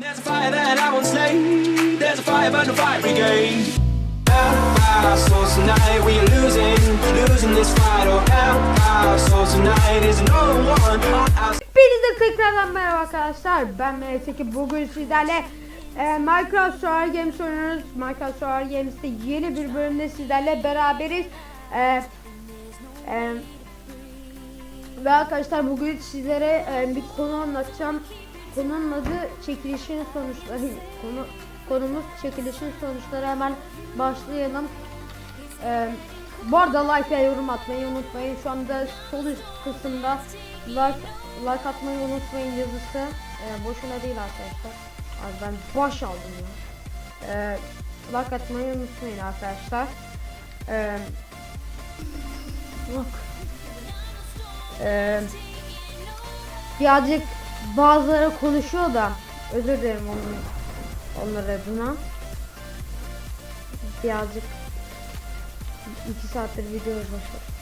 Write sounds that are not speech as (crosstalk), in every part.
There's a fire merhaba arkadaşlar. Ben Melek Bugün sizlerle e, Minecraft Survival Games oynuyoruz. Minecraft Survival Games'te yeni bir bölümde sizlerle beraberiz. E, e, ve arkadaşlar bugün sizlere e, bir konu anlatacağım. Konunun adı çekilişin sonuçları. Konu konumuz çekilişin sonuçları. Hemen başlayalım. Ee, bu arada like ve yorum atmayı unutmayın. Şu anda sol üst kısımda like, like atmayı unutmayın yazısı. Ee, boşuna değil arkadaşlar. Abi ben baş aldım ya. Ee, like atmayı unutmayın arkadaşlar. Ee, bak. Ee, birazcık bazıları konuşuyor da özür dilerim onun, onlar adına. Birazcık 2 saattir video başladı.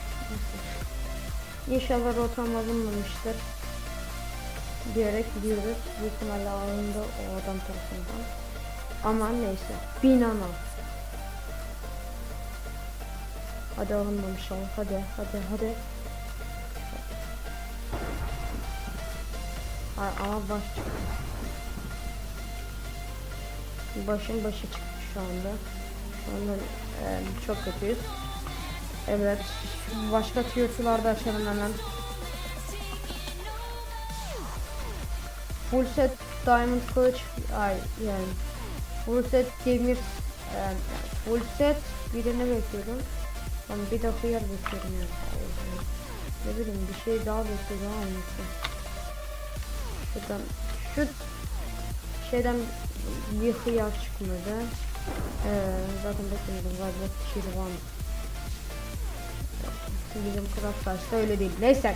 İnşallah rotam alınmamıştır. Diyerek gidiyoruz. Büyük ihtimalle alındı o adam tarafından. Ama neyse. Binana. Hadi alınmamış ol. Hadi hadi hadi. Ay, ama baş çıktı. Başın başı çıktı şu anda. Şu anda e, çok kötüyüz. Evet. Başka tiyatrolarda açalım hemen. Full set diamond kılıç ay yani full set demir e, yani full set birini bekliyorum. Ben bir dakika yer bekliyorum yani. Ne bileyim bir şey daha bekliyorum aynısı. Şuradan şu şeyden bir hıyar çıkmadı. Ee, zaten beklemiyordum galiba kişiyle var. Bizim Craft öyle değil. Neyse.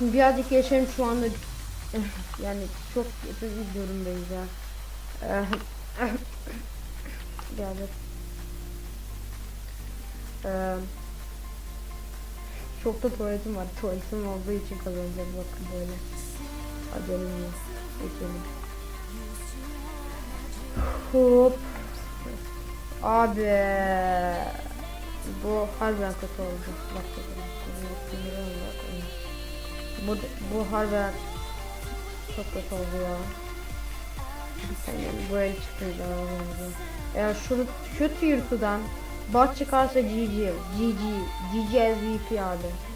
Birazcık yaşayayım şu anda. (laughs) yani çok kötü bir durumdayız ya. (laughs) Birazcık. Ee, çok da tuvaletim var. Tuvaletim olduğu için kazanacağım. Bakın böyle. Yok. Geçelim. Hop. Abi bu harbiden kötü oldu. Bak. Bu bu harbiden çok kötü oldu ya. Yani bu el oldu. Eğer şu şu tiyurtudan baş çıkarsa GG GG GG MVP abi.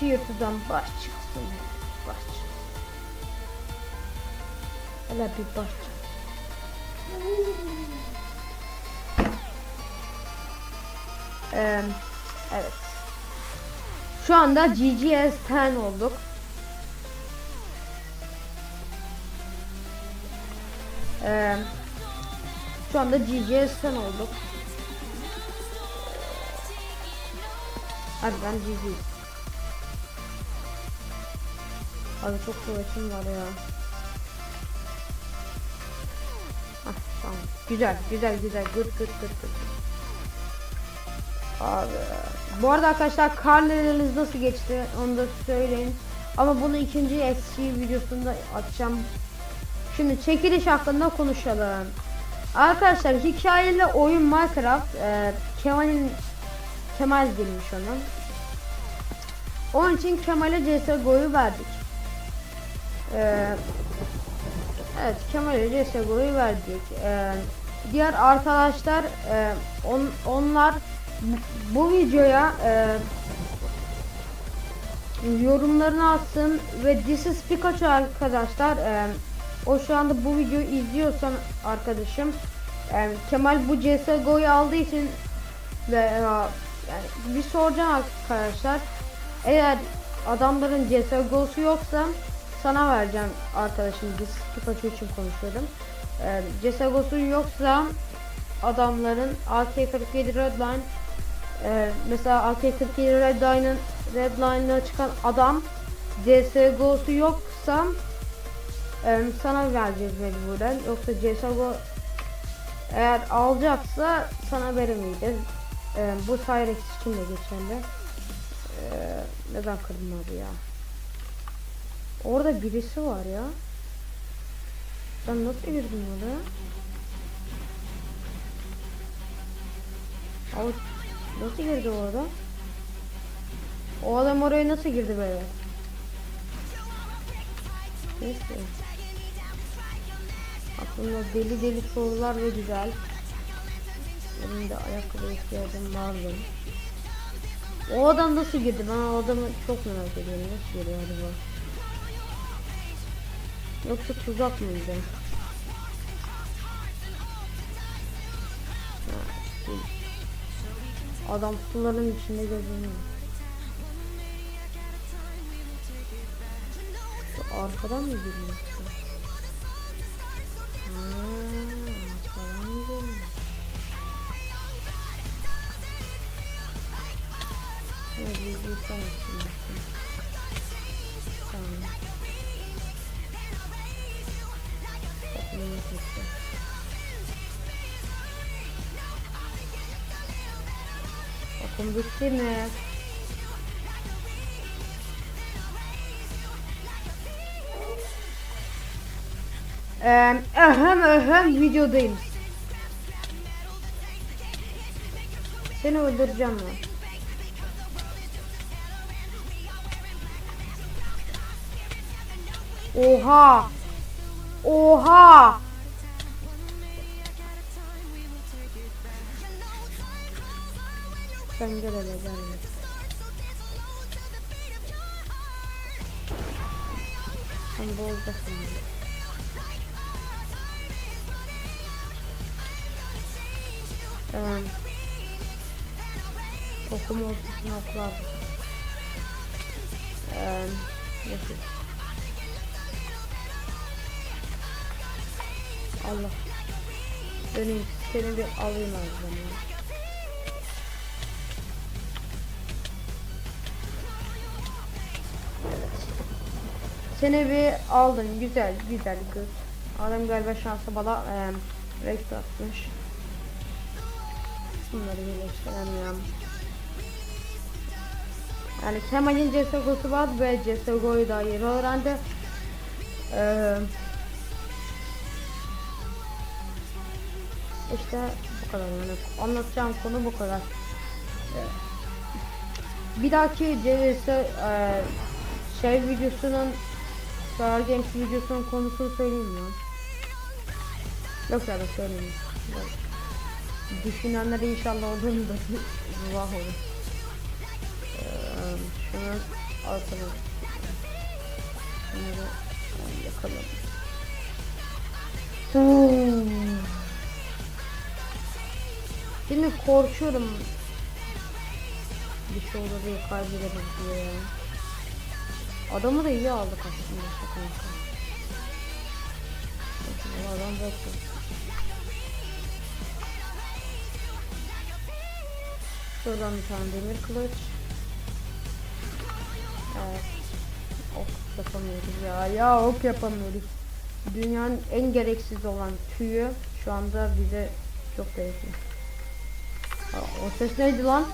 O tiyurtudan baş çıksın. Baş çıksın. Hele bir baş çıksın. Ee, evet. Şu anda GGS 10 olduk. Şu anda GGS 10 olduk. Hadi ben GG. Abi çok kuvvetim var ya. Hah, tamam. Güzel, güzel, güzel. Good, good, good, good. Abi. Bu arada arkadaşlar karneleriniz nasıl geçti onu da söyleyin. Ama bunu ikinci SC videosunda açacağım. Şimdi çekiliş hakkında konuşalım. Arkadaşlar hikayeli oyun Minecraft e, Kemal'in Kemal girmiş onun. Onun için Kemal'e CSGO'yu verdik. E, evet Kemal'e CSGO'yu verdik. E, diğer arkadaşlar e, on, onlar bu videoya e, yorumlarını atsın ve This is Pikachu arkadaşlar e, o şu anda bu videoyu izliyorsan arkadaşım e, Kemal bu CSGO'yu aldığı için ve e, yani bir soracağım arkadaşlar eğer adamların CSGO'su yoksa sana vereceğim arkadaşım is Pikachu için konuşuyorum e, CSGO'su yoksa adamların AK-47 Redline ee, mesela AK-47 Redline'ın Redline'ına çıkan adam CSGO'su yoksa e, sana vereceğiz mecburen. Yoksa CSGO eğer alacaksa sana veremeyeceğiz. E, bu Cyrex için de geçerli. E, neden kırdım abi ya? Orada birisi var ya. Ben nasıl girdim oraya? Abi nasıl girdi orada? O adam oraya nasıl girdi böyle? Neyse. Aklımda deli deli sorular ve güzel. Benim de ayakkabı ihtiyacım vardı. O adam nasıl girdi? Ben o adamı çok merak ediyorum. Nasıl giriyor acaba? Yoksa tuzak mıydı? Adam suların içinde geziniyor. Şu arkadan mı giriyor? Bakın bitti mi? Eee öhem öhem videodayım. Seni öldüreceğim ben. Oha! Oha! Bence de becerdim. Sen bozdasın. Tamam. Okuma ortasına oklar. Eee? Allah. Döneyim seni bir alayım ağzına. Seni bir aldın güzel güzel kız. Adam galiba şansı bana e, rex atmış. Bunları birleştiremiyorum. Yani Kemal'in CSGO'su var ve CSGO'yu da yeni öğrendi. Eee İşte bu kadar yani anlatacağım konu bu kadar. Ee, Bir dahaki CS e, şey videosunun Star Games videosunun konusunu söyleyeyim ya. Yok ya da söyleyeyim. Yok. Düşünenler inşallah olur da vah olur. Ee, Bunları e, yakalım. Şimdi korkuyorum. Bir şey olur diye diye ya. Adamı da iyi aldık aslında şaka maka. Bakın, Adam bakın. Şuradan bir tane demir kılıç. Evet. Ok yapamıyoruz ya. Ya ok yapamıyoruz. Dünyanın en gereksiz olan tüyü şu anda bize çok gerekli. O ses neydi lan?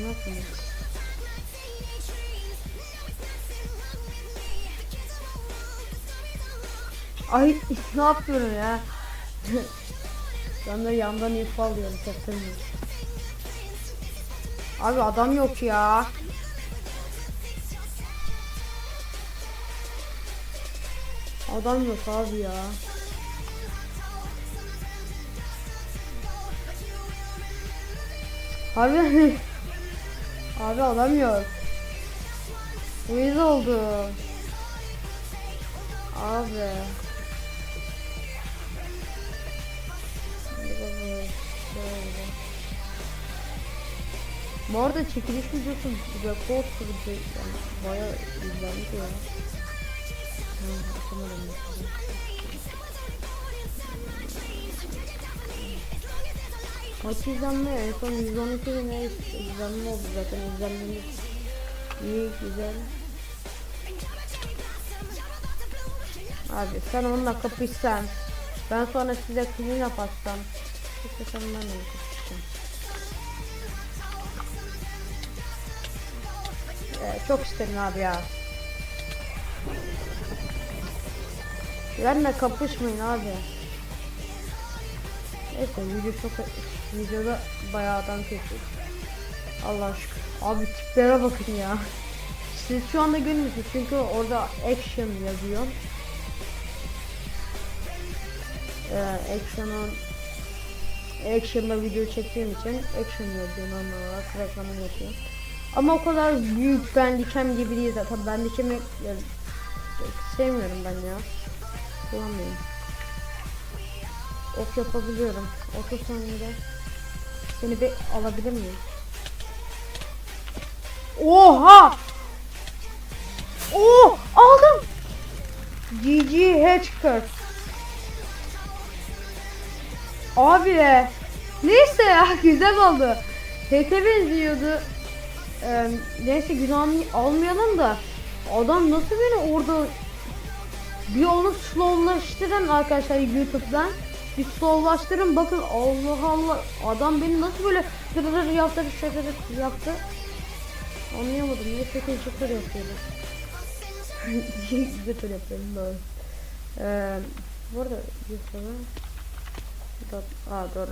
Yok mu? Ay ne yapıyorum ya? ben de yandan info alıyorum çaktırmıyorum. Abi adam yok ya. Adam yok abi ya. Abi (laughs) Abi adam yok. Uyuz oldu. Abi. Bu arada çekiliş videosu rekor kırdı yani baya izlendi ya. Hı, Maç izlenme en son 112 bin izlenme oldu zaten izlenmemiz iyi güzel. Abi sen onunla kapışsan ben sonra size clean up atsam sen çok isterim abi ya. Benle kapışmayın abi. Neyse video çok videoda bayağı adam kesiyor. Allah şükür. Abi tiplere bakın ya. Siz şu anda görmüyorsunuz çünkü orada action yazıyor. Ee, action'ın action'da video çektiğim için action yazıyor normal olarak reklamını yapıyor. Ama o kadar büyük bendikem gibi değil zaten bendikemi e, sevmiyorum ben ya. Kullanmıyorum. Ok yapabiliyorum. 30 saniyede seni bir alabilir miyim? Oha! Oh! Aldım! GG Hedgehog. Abi. Neyse ya (laughs) güzel oldu. Hete benziyordu. Ee, neyse günahını almayalım da adam nasıl beni orada bir onu slowlaştırın arkadaşlar YouTube'dan. Bir slowlaştırın bakın Allah Allah adam beni nasıl böyle dırırır yaptı şakırır yaptı. Anlayamadım niye 8 şakır yapıyordu. Niye götür yapıyorum böyle. Ee, bu arada YouTube'a Dot- Aa doğru.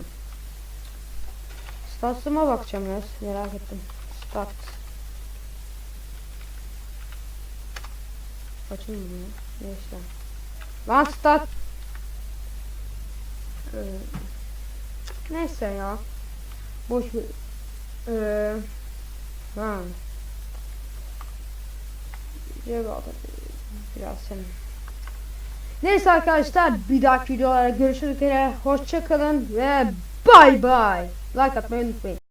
Stats'ıma bakacağım ya merak ettim. Stats. Kaçın bunu? Neyse. Lan stat. Ee, neyse ya. Boş ver. Ee, ha. Biraz senin. Neyse arkadaşlar bir dahaki videolarda görüşürüz. Hoşça kalın ve bay bay. Like atmayı unutmayın.